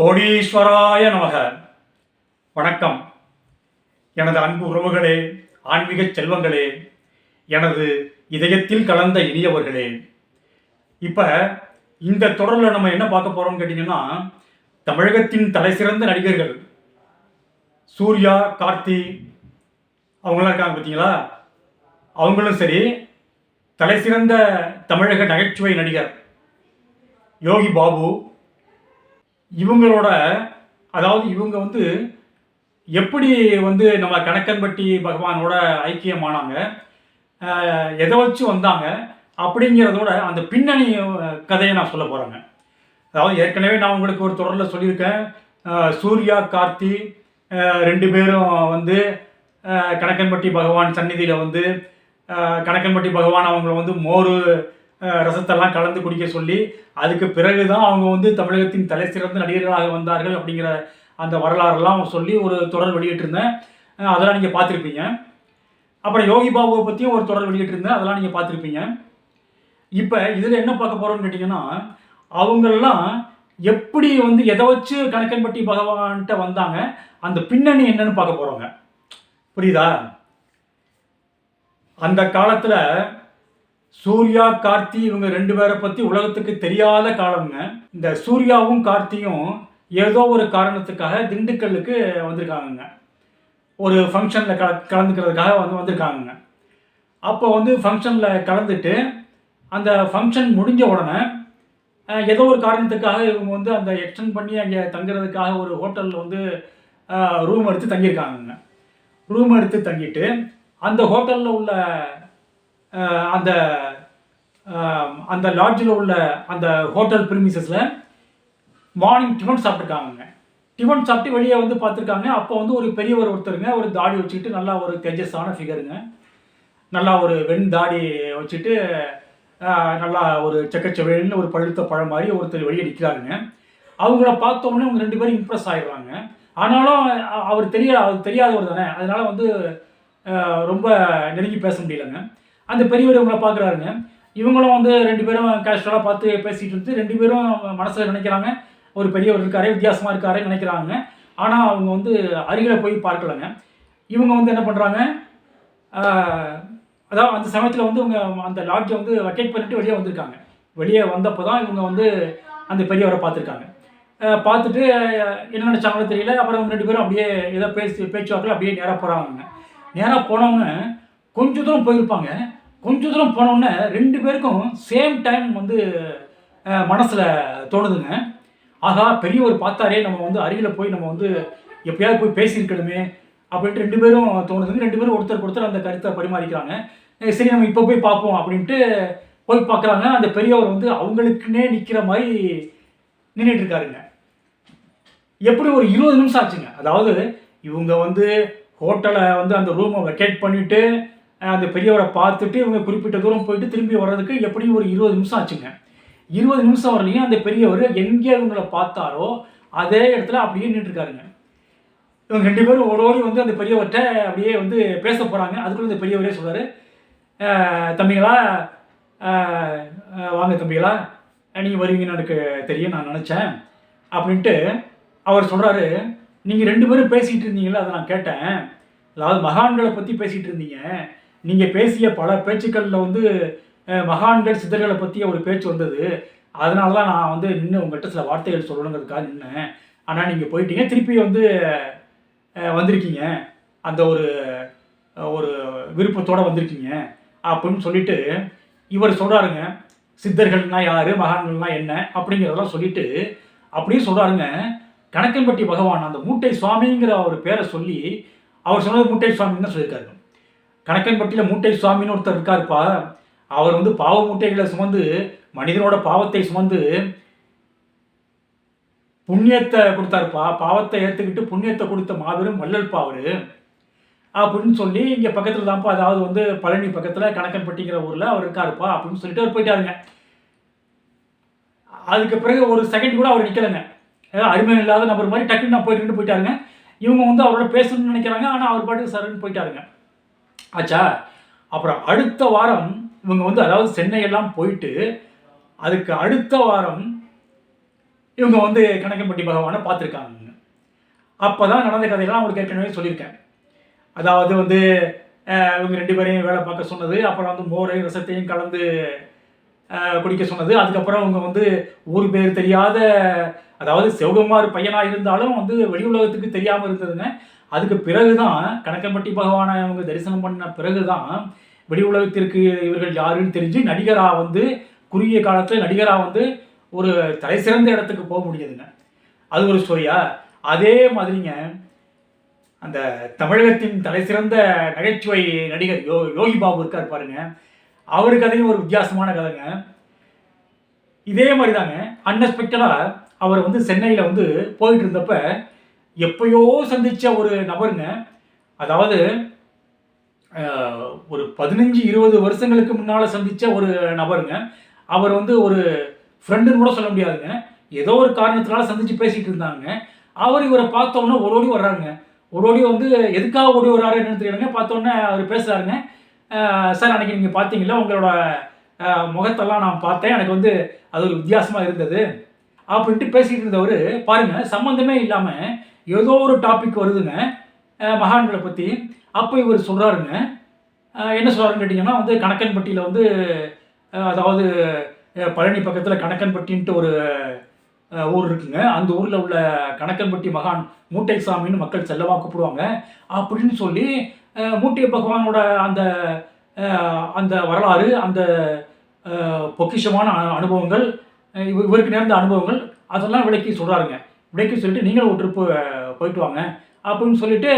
கோடீஸ்வராய நமக. வணக்கம். எனது அன்பு உறவுகளே ஆன்மீக செல்வங்களே எனது இதயத்தில் கலந்த இனியவர்களே. இப்போ இந்த தொடரில் நம்ம என்ன பார்க்க போகிறோம்னு கேட்டிங்கன்னா தமிழகத்தின் தலைசிறந்த நடிகர்கள். சூர்யா கார்த்தி அவங்களாம் இருக்காங்க பார்த்தீங்களா? அவங்களும் சரி தலைசிறந்த தமிழக நகைச்சுவை நடிகர். யோகி பாபு இவங்களோட அதாவது இவங்க வந்து எப்படி வந்து நம்ம கணக்கன்பட்டி பகவானோட ஐக்கியமானாங்க எதை வச்சு வந்தாங்க அப்படிங்கிறதோட அந்த பின்னணி கதையை நான் சொல்ல போகிறேங்க அதாவது ஏற்கனவே நான் உங்களுக்கு ஒரு தொடரில் சொல்லியிருக்கேன். சூர்யா கார்த்தி ரெண்டு பேரும் வந்து கணக்கன்பட்டி பகவான் சந்நிதியில் வந்து கணக்கன்பட்டி பகவான் அவங்கள வந்து மோர் ரசத்தெல்லாம் கலந்து குடிக்க சொல்லி அதுக்கு பிறகு தான் அவங்க வந்து தமிழகத்தின் தலை சிறந்த நடிகர்களாக வந்தார்கள் அப்படிங்கிற அந்த வரலாறுலாம் சொல்லி ஒரு தொடர் வெளியிட்டிருந்தேன். அதெல்லாம் நீங்கள் பார்த்துருப்பீங்க. அப்புறம் யோகி பாபுவை பற்றியும் ஒரு தொடர் வெளியிட்டிருந்தேன். அதெல்லாம் நீங்கள் பார்த்துருப்பீங்க. இப்போ இதில் என்ன பார்க்க போகிறோம்னு கேட்டிங்கன்னா அவங்களெல்லாம் எப்படி வந்து எதை வச்சு கணக்கன்பட்டி பகவான்கிட்ட வந்தாங்க அந்த பின்னணி என்னன்னு பார்க்க போகிறோங்க புரியுதா? அந்த காலத்தில் சூர்யா கார்த்தி இவங்க ரெண்டு பேரை பற்றி உலகத்துக்கு தெரியாத காலம்ங்க. இந்த சூர்யாவும் கார்த்தியும் ஏதோ ஒரு காரணத்துக்காக திண்டுக்கல்லுக்கு வந்திருக்காங்கங்க. ஒரு ஃபங்க்ஷனில் கல கலந்துக்கிறதுக்காக வந்து வந்திருக்காங்கங்க. அப்போ வந்து ஃபங்க்ஷனில் கலந்துட்டு அந்த ஃபங்க்ஷன் முடிஞ்ச உடனே ஏதோ ஒரு காரணத்துக்காக இவங்க வந்து அந்த எக்ஸ்டெண்ட் பண்ணி அங்கே தங்குறதுக்காக ஒரு ஹோட்டலில் வந்து ரூம் எடுத்து தங்கியிருக்காங்கங்க. ரூம் எடுத்து தங்கிட்டு அந்த ஹோட்டலில் உள்ள அந்த அந்த லாட்ஜில் உள்ள அந்த ஹோட்டல் பிரிமிசஸில் மார்னிங் டிஃபன் சாப்பிட்ருக்காங்க டிஃபன் சாப்பிட்டு வெளியே வந்து பார்த்துருக்காங்க. அப்போ வந்து ஒரு பெரியவர் ஒருத்தருங்க ஒரு தாடி வச்சுக்கிட்டு நல்லா ஒரு தேஜஸான ஃபிகருங்க நல்லா ஒரு வெண் தாடி வச்சுட்டு நல்லா ஒரு செக்கச்செவேல்னு ஒரு பழுத்த பழம் மாதிரி ஒருத்தர் வெளியே நிற்கிறாருங்க அவங்கள பார்த்த உடனே அவங்க ரெண்டு பேரும் இம்ப்ரெஸ் ஆகிடுவாங்க ஆனாலும் அவர் தெரிய அவர் தெரியாதவர் தானே. அதனால் வந்து ரொம்ப நெருங்கி பேச முடியலைங்க. அந்த பெரியவர் இவங்களை பார்க்குறாருங்க. இவங்களும் வந்து ரெண்டு பேரும் கேஷுவலாக பார்த்து பேசிகிட்டு இருந்து ரெண்டு பேரும் மனசில் நினைக்கிறாங்க. ஒரு பெரியவர் இருக்காரு வித்தியாசமாக இருக்காரு நினைக்கிறாங்க. ஆனால் அவங்க வந்து அருகில் போய் பார்க்கலங்க. இவங்க வந்து என்ன பண்ணுறாங்க அதாவது அந்த சமயத்தில் வந்து இவங்க அந்த லாட்ஜை வந்து வக்கேட் பண்ணிட்டு வெளியே வந்திருக்காங்க. வெளியே வந்தப்போ தான் இவங்க வந்து அந்த பெரியவரை பார்த்துருக்காங்க. பார்த்துட்டு என்ன நினச்சாங்களோ தெரியல. அப்புறம் ரெண்டு பேரும் அப்படியே ஏதோ பேசி பேச்சுவாக்கில் அப்படியே நேராக போகிறாங்க நேராக போனவங்க கொஞ்ச தூரம் போயிருப்பாங்க. கொஞ்ச தூரம் போனோடனே ரெண்டு பேருக்கும் சேம் டைம் வந்து மனசில் தோணுதுங்க. ஆகா பெரியவர் பார்த்தாரே நம்ம வந்து அருகில் போய் நம்ம வந்து எப்பயாவது போய் பேசியிருக்கணுமே அப்படின்ட்டு ரெண்டு பேரும் தோணுதுங்க. ரெண்டு பேரும் ஒருத்தருக்கு ஒருத்தர் அந்த கருத்தை பரிமாறிக்கிறாங்க. சரி நம்ம இப்போ போய் பார்ப்போம் அப்படின்ட்டு போய் பார்க்குறாங்க. அந்த பெரியவர் வந்து அவங்களுக்குன்னே நிற்கிற மாதிரி நின்றுட்டு இருக்காருங்க எப்படி ஒரு இருபது நிமிஷம் ஆச்சுங்க. அதாவது இவங்க வந்து ஹோட்டலை வந்து அந்த ரூமை வெக்கேட் பண்ணிவிட்டு அந்த பெரியவரை பார்த்துட்டு இவங்க குறிப்பிட்ட தூரம் போயிட்டு திரும்பி வர்றதுக்கு எப்படியும் ஒரு இருபது நிமிஷம் ஆச்சுங்க. இருபது நிமிஷம் வரலையும் அந்த பெரியவர் எங்கே இவங்களை பார்த்தாரோ அதே இடத்துல அப்படியே நின்றுருக்காருங்க இவங்க ரெண்டு பேரும் ஒரு ஓடி வந்து அந்த பெரியவர்கிட்ட அப்படியே வந்து பேச போகிறாங்க அதுக்குள்ள இந்த பெரியவரே சொல்கிறார் "அஹ், தம்பிகளா வாங்க தம்பிகளா நீங்கள் வருவீங்கன்னு எனக்கு தெரியும் நான் நினச்சேன் அப்படின்ட்டு அவர் சொல்கிறாரு நீங்கள் ரெண்டு பேரும் பேசிகிட்டு இருந்தீங்களா அதை நான் கேட்டேன். அதாவது மகான்களை பற்றி பேசிகிட்டு இருந்தீங்க. நீங்கள் பேசிய பல பேச்சுக்களில் வந்து மகான்கள் சித்தர்களை பற்றிய ஒரு பேச்சு வந்தது. அதனால தான் நான் வந்து நின்று உங்கள்கிட்ட சில வார்த்தைகள் சொல்லணுங்கிறதுக்காக நின்னேன். ஆனால் நீங்கள் போயிட்டீங்க. திருப்பி வந்து வந்திருக்கீங்க. அந்த ஒரு ஒரு விருப்பத்தோடு வந்திருக்கீங்க. அப்படின்னு சொல்லிட்டு இவர் சொல்கிறாருங்க சித்தர்கள்னா யார்? மகான்கள்னால் என்ன? அப்படிங்கிறதெல்லாம் சொல்லிட்டு அப்படியே சொல்கிறாருங்க கணக்கன்பட்டி பகவான் அந்த மூட்டை சுவாமிங்கிற ஒரு பேரை சொல்லி அவர் சொன்னது மூட்டை சுவாமின்னு தான் சொல்லியிருக்காரு. கணக்கன்பட்டியில் மூட்டை சுவாமின்னு ஒருத்தர் இருக்காருப்பா. அவர் வந்து பாவ மூட்டைகளை சுமந்து மனிதனோட பாவத்தை சுமந்து புண்ணியத்தை கொடுத்தாருப்பா. பாவத்தை ஏற்றுக்கிட்டு புண்ணியத்தை கொடுத்த மாபெரும் வள்ளல்பா அவர். அப்படின்னு சொல்லி இங்கே பக்கத்தில் தான்ப்பா அதாவது வந்து பழனி பக்கத்தில் கணக்கன்பட்டிங்கிற ஊரில் அவர் இருக்காருப்பா அப்படின்னு சொல்லிட்டு அவர் போயிட்டாருங்க. அதுக்கு பிறகு ஒரு செகண்ட் கூட அவர் நிற்கலைங்க அருமை இல்லாத நபர் மாதிரி டக்குன்னு நான் போயிட்டு போயிட்டாருங்க. இவங்க வந்து அவரோட பேசணும்னு நினைக்கிறாங்க. ஆனால் அவர் பாட்டுக்கு சரன்னு போயிட்டாருங்க. ஆச்சா? அப்புறம் அடுத்த வாரம் இவங்க வந்து அதாவது சென்னையெல்லாம் போயிட்டு அதுக்கு அடுத்த வாரம் இவங்க வந்து கணக்கம்பட்டி பகவானை பார்த்துருக்காங்க. அப்போ தான் நடந்த கதையெல்லாம் அவங்களுக்கு ஏற்கனவே சொல்லியிருக்கேன். அதாவது வந்து இவங்க ரெண்டு பேரையும் வேலை பார்க்க சொன்னது அப்புறம் வந்து மோரையும் ரசத்தையும் கலந்து குடிக்க சொன்னது. அதுக்கப்புறம் அவங்க வந்து ஊர் பேர் தெரியாத அதாவது சிவகுமார் பையனாக இருந்தாலும் வந்து வெளி உலகத்துக்கு தெரியாமல் இருந்ததுங்க. அதுக்கு பிறகு தான் கணக்கம்பட்டி பகவானை அவங்க தரிசனம் பண்ண பிறகு தான் வெளி உலகத்திற்கு இவர்கள் யாருன்னு தெரிஞ்சு நடிகராக வந்து குறுகிய காலத்தில் நடிகராக வந்து ஒரு தலைசிறந்த இடத்துக்கு போக முடியுதுங்க. அது ஒரு ஸ்டோரியா அதே மாதிரிங்க அந்த தமிழகத்தின் தலைசிறந்த நகைச்சுவை நடிகர் யோ யோகி பாபு இருக்கார் பாருங்க. அவர் கதையும் ஒரு வித்தியாசமான கதைங்க. இதே மாதிரி தாங்க அன்எக்ஸ்பெக்டடாக அவர் வந்து சென்னையில் வந்து போயிட்டு இருந்தப்ப எப்பயோ சந்தித்த ஒரு நபருங்க. அதாவது ஒரு பதினஞ்சு இருபது வருஷங்களுக்கு முன்னால் சந்தித்த ஒரு நபருங்க. அவர் வந்து ஒரு ஃப்ரெண்டுன்னு கூட சொல்ல முடியாதுங்க. ஏதோ ஒரு காரணத்தினால சந்திச்சு பேசிகிட்டு இருந்தாங்க. அவர் இவரை பார்த்தோன்னே ஒரு ஓடி வர்றாருங்க. ஒரு ஓடி வந்து எதுக்காக ஓடி வர்றாரு? என்னன்னு தெரியலங்க. பார்த்தோன்னே அவர் பேசுகிறாருங்க சார் அன்னைக்கு நீங்கள் பார்த்தீங்களா உங்களோட முகத்தெல்லாம் நான் பார்த்தேன். எனக்கு வந்து அது ஒரு வித்தியாசமாக இருந்தது. அப்படின்ட்டு பேசிகிட்டு இருந்தவர் பாருங்கள் சம்மந்தமே இல்லாமல் ஏதோ ஒரு டாபிக் வருதுங்க. மகான்களை பற்றி அப்போ இவர் சொல்கிறாருங்க என்ன சொல்கிறாருன்னு கேட்டிங்கன்னா வந்து கணக்கன்பட்டியில் வந்து அதாவது பழனி பக்கத்தில் கணக்கன்பட்டின்ட்டு ஒரு ஊர் இருக்குங்க. அந்த ஊரில் உள்ள கணக்கன்பட்டி மகான் மூட்டை சாமின்னு மக்கள் செல்லமாக கூப்பிடுவாங்க. அப்படின்னு சொல்லி மூட்டை பகவானோட அந்த அந்த வரலாறு அந்த பொக்கிஷமான அனுபவங்கள் இவருக்கு நேர்ந்த அனுபவங்கள் அதெல்லாம் விளக்கி சொல்கிறாருங்க பிரேக்கு சொல்லிட்டு நீங்களும் ஒரு ட்ரிப்பு போயிட்டு வாங்க. அப்படின்னு சொல்லிட்டு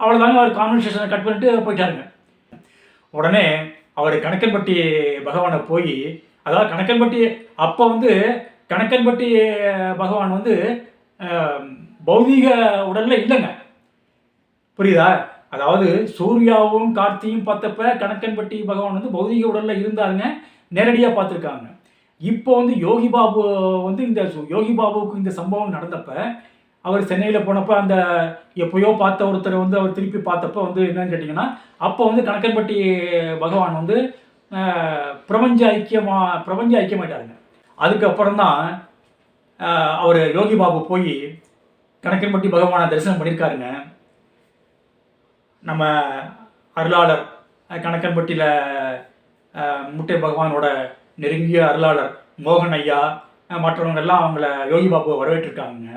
அவ்வளோதாங்க அவர் கான்வர்சேஷனை கட் பண்ணிட்டு போயிட்டாருங்க. உடனே அவர் கணக்கன்பட்டி பகவானை போய் அதாவது கணக்கன்பட்டி அப்போ வந்து கணக்கன்பட்டி பகவான் வந்து பௌதீக உடலில் இல்லைங்க. புரியுதா? அதாவது சூர்யாவும் கார்த்தியும் பார்த்தப்ப கணக்கன்பட்டி பகவான் வந்து பௌதீக உடலில் இருந்தாருங்க. நேரடியாக பார்த்துருக்காங்க. இப்போ வந்து யோகி பாபு வந்து இந்த யோகி பாபுவுக்கு இந்த சம்பவம் நடந்தப்ப அவர் சென்னையில் போனப்போ அந்த எப்போயோ பார்த்த ஒருத்தர் வந்து அவர் திருப்பி பார்த்தப்ப வந்து என்னன்னு கேட்டிங்கன்னா அப்போ வந்து கணக்கன்பட்டி பகவான் வந்து பிரபஞ்ச ஐக்கியமா பிரபஞ்ச ஐக்கியமாயிட்டாருங்க. அதுக்கப்புறம் தான் அவர் யோகி பாபு போய் கணக்கன்பட்டி பகவானை தரிசனம் பண்ணியிருக்காருங்க. நம்ம அருளாளர் கணக்கன்பட்டியில் முட்டை பகவானோட நெருங்கிய அருளாளர் மோகன் ஐயா அஹ், அவங்கள யோகி பாபு வரவேற்றிருக்காங்க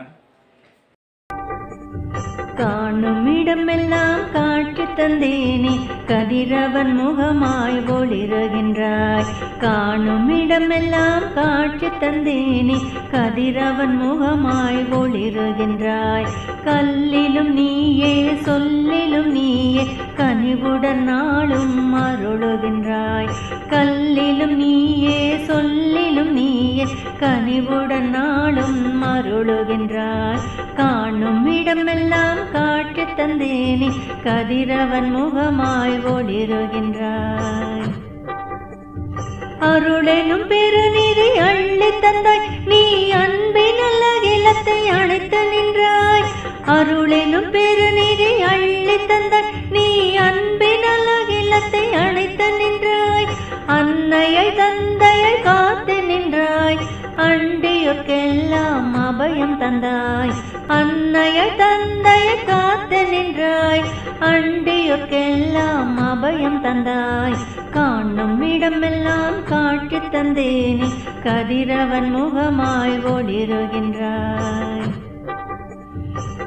காணும் இடமெல்லாம் காட்சி தந்தேனே கதிரவன் முகமாய் ஒளிருகின்றாய். காணும் இடமெல்லாம் காட்சி தந்தேனே கதிரவன் முகமாய் ஒளிருகின்றாய். கல்லிலும் நீயே சொல்லிலும் நீயே கனிவுடன் நாளும் அருளுகின்றாய். கல்லிலும் நீ கண்ணில் கனிவுடன் நாளும் மருளுகின்றார் காணும் இடமெல்லாம் காட்சி தந்தேனே. கதிரவன் முகமாய் ஒளிருகின்றாய். அருளெனும் பெருநிதி அள்ளி தந்தாய். நீ அன்பின் இலத்தை அணைத்து நின்றாய். அருளெனும் பெருநிதி அள்ளி தந்தாய். நீ அன்பின் இலத்தை அணைத்து நின்றாய். அன்னையை தந்தையை காத்து நின்றாய். அண்டியோர்க்கெல்லாம் அபயம் தந்தாய். அன்னையை தந்தையை காத்து நின்றாய். அண்டியோர்க்கெல்லாம் அபயம் தந்தாய். காணும் இடமெல்லாம் காட்சி தந்தேனே. கதிரவன் முகமாய் ஓடிருகின்றாய்.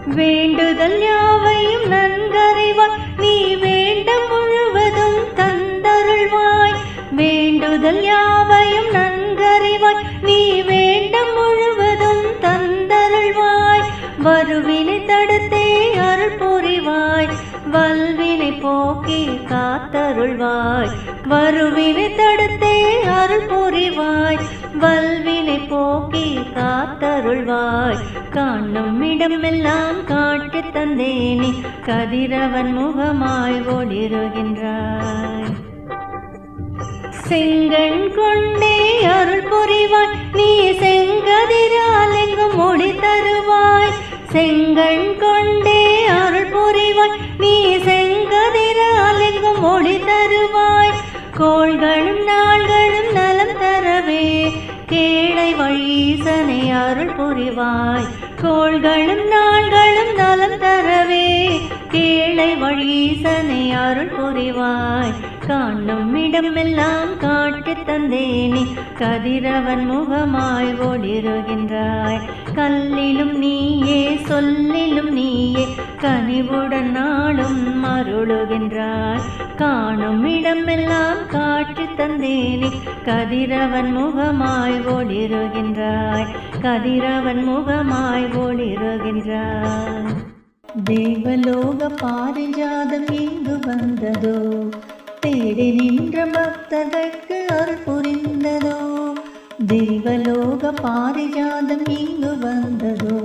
வேண்டுதல் யாவையும் நன்கறிவாய். நீ வேண்டும் முழுவதும் தந்தருள்வாய். வேண்டுதல் யாவையும் நன்கறிவாய். நீ வேண்டும் முழுவதும் தந்தருள்வாய். வருவினை தடுத்தே அருள் புரிவாய். வல்வினை போக்கி காத்தருள்வாய். வருவினை தடுத்தே அருள் புரிவாய். வல்வினை போக்கி காத்தருள்வாய். காணும் இடமெல்லாம் காட்டி தந்தேனே. கதிரவன் முகமாய் ஒளிருகின்றாய் செங்கண் கொண்டே அருள் புரிவாய். நீ செங்கதிரால் எங்கும் ஒளி தருவாய். செங்கண் கொண்டே அருள் புரிவாய். நீ செங்கதிரால் எங்கும் ஒளி தருவாய். கோள்களும் நாள்களும் நலம் தரவே. கேளை வழீசனை அருள் புரிவாய். கோள்களும் நாள்களும் நலம் தரவே கேளை வழீசனை அருள் புரிவாய் காணும் இடமெல்லாம் காட்டு தந்தேனே. கதிரவன் முகமாய் ஓடிருகின்றாய் கல்லிலும் நீயே சொல்லிலும் நீயே. கனிவுடன் நாளும் மருளுகின்றாய் காணும் இடமெல்லாம் காட்டு தந்தேனே. கதிரவன் முகமாய் ஓடிருகின்றாய் கதிரவன் முகமாய் ஓடிருகின்றாய் தேவலோக பாரிஜாதம் இங்கு வந்ததோ? தேடி நின்ற பக்தர்களுக்கு அருள் புரிந்ததோ? தேவலோக பாரிஜாதம் இங்கு வந்ததோ?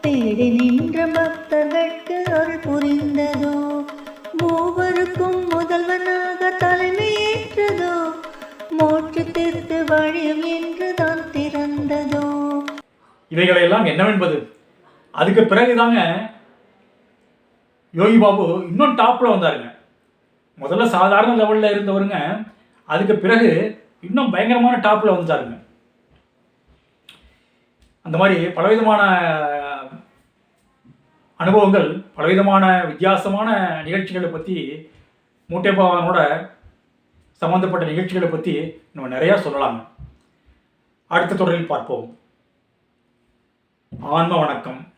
தேடி நின்ற பக்தர்களுக்கு அருள் புரிந்ததோ? மூவருக்கும் முதல்வனாக தலைமையேற்றதோ மோட்சத்திற்கு வழியும் என்று தான் திறந்ததோ? இவைகளெல்லாம் என்னவென்பது? அதுக்கு பிறகுதாங்க யோகி பாபு இன்னும் டாப்பில் வந்தாருங்க. முதல்ல சாதாரண லெவலில் இருந்தவருங்க. அதுக்கு பிறகு இன்னும் பயங்கரமான டாப்பில் வந்துட்டாருங்க அந்த மாதிரி பலவிதமான அனுபவங்கள் பலவிதமான வித்தியாசமான நிகழ்ச்சிகளை பற்றி மூட்டை சம்மந்தப்பட்ட நிகழ்ச்சிகளை பற்றி நம்ம நிறையா சொல்லலாங்க. அடுத்த தொடரில் பார்ப்போம். ஆன்ம வணக்கம்.